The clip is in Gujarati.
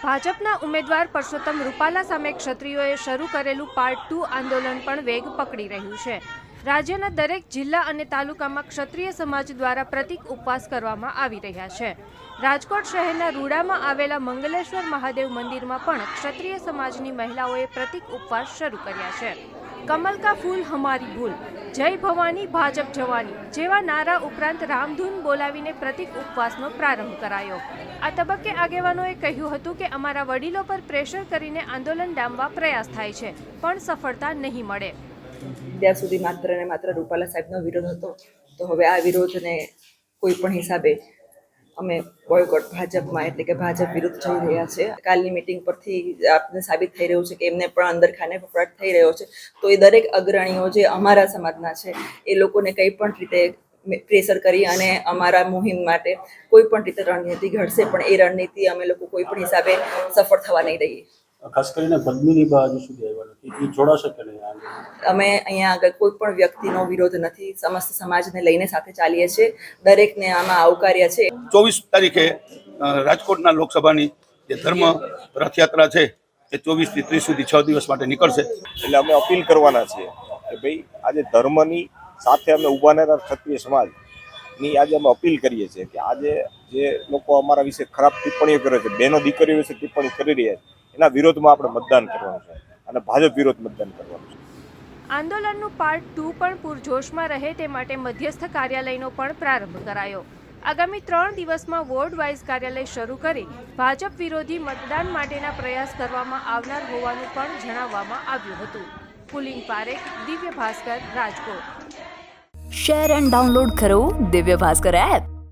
ભાજપના ઉમેદવાર પરસોત્તમ રૂપાલા સામે ક્ષત્રિયોએ શરૂ કરેલું પાર્ટ ટુ આંદોલન પણ વેગ પકડી રહ્યું છે. રાજ્યના દરેક જિલ્લા અને તાલુકામાં ક્ષત્રિય સમાજ દ્વારા પ્રતિક ઉપવાસ કરવામાં આવી રહ્યા છે. રાજકોટ શહેરના રૂડામાં આવેલા મંગલેશ્વર મહાદેવ મંદિરમાં પણ ક્ષત્રિય સમાજની મહિલાઓએ પ્રતિક ઉપવાસ શરૂ કર્યા છે. કમલ કા ફૂલ, હમારી ભૂલ. જય ભવાની ભાજપ જવાની, જેવા નારા ઉપરાંત રામધૂન બોલાવીને પ્રતિક ઉપવાસનો પ્રારંભ કરાયો. આ તબક્કે આગેવાનોએ કહ્યું હતું કે અમારા વડીલો પર પ્રેશર કરીને આંદોલન ડામવા પ્રયાસ થાય છે, પણ સફળતા નહીં મળે. ત્યાં સુધી માત્ર ને માત્ર રૂપાલા સાહેબનો વિરોધ હતો, તો હવે આ વિરોધને કોઈ પણ હિસાબે અમે બોયકોટ ભાજપમાં એટલે કે ભાજપ વિરુદ્ધ જઈ રહ્યા છે. કાલની મિટિંગ પરથી આપને સાબિત થઈ રહ્યું છે કે એમને પણ અંદર ખાને ફફડાટ થઈ રહ્યો છે. તો એ દરેક અગ્રણીઓ જે અમારા સમાજના છે, એ લોકોને કંઈ પણ રીતે પ્રેશર કરી અને અમારા મુહિમ માટે કોઈ પણ રીતે રણનીતિ ઘડશે, પણ એ રણનીતિ અમે લોકો કોઈ પણ હિસાબે સફળ થવા નહીં દઈએ. ખાસ કરીને પદ્મિની બા હજુ સુધી આવ્યા નથી. એ જોડાશે કે નહીં આ અમે અહીંયા આગળ કોઈ પણ વ્યક્તિનો વિરોધ નથી. સમસ્ત સમાજને લઈને સાથે ચાલીએ છીએ. દરેકને આમાં આવકાર્ય છે. ચોવીસ તારીખે રાજકોટના લોકસભાની જે ધર્મ રથયાત્રા છે એ ચોવીસથી ત્રીસ સુધી છ દિવસ માટે નીકળશે. એટલે અમે અપીલ કરવાના છીએ કે ભાઈ આજે ધર્મની સાથે અમે ઊભા રહેલા ક્ષત્રિય સમાજની આજે અમે અપીલ કરીએ છીએ કે આજે જે લોકો અમારા વિશે ખરાબ ટિપ્પણીઓ કરે છે બેનો દીકરીઓ વિશે ટિપ્પણી કરી રહ્યા છે એના વિરોધમાં આપણે મતદાન કરવાનું છે અને ભાજપ વિરોધ મતદાન કરવાનું છે. આંદોલનનું પાર્ટ ટુ પણ પૂરજોશમાં રહે તે માટે મધ્યસ્થ કાર્યાલયનો પણ પ્રારંભ કરાયો. આગામી ત્રણ દિવસમાં વોર્ડ વાઇઝ કાર્યાલય શરૂ કરી ભાજપ વિરોધી મતદાન માટેના પ્રયાસ કરવામાં આવનાર હોવાનું પણ જણાવવામાં આવ્યું હતું. Pulling Parekh Divya Bhaskar Rajkot. Share and download કરો દિવ્ય ભાસ્કર એપ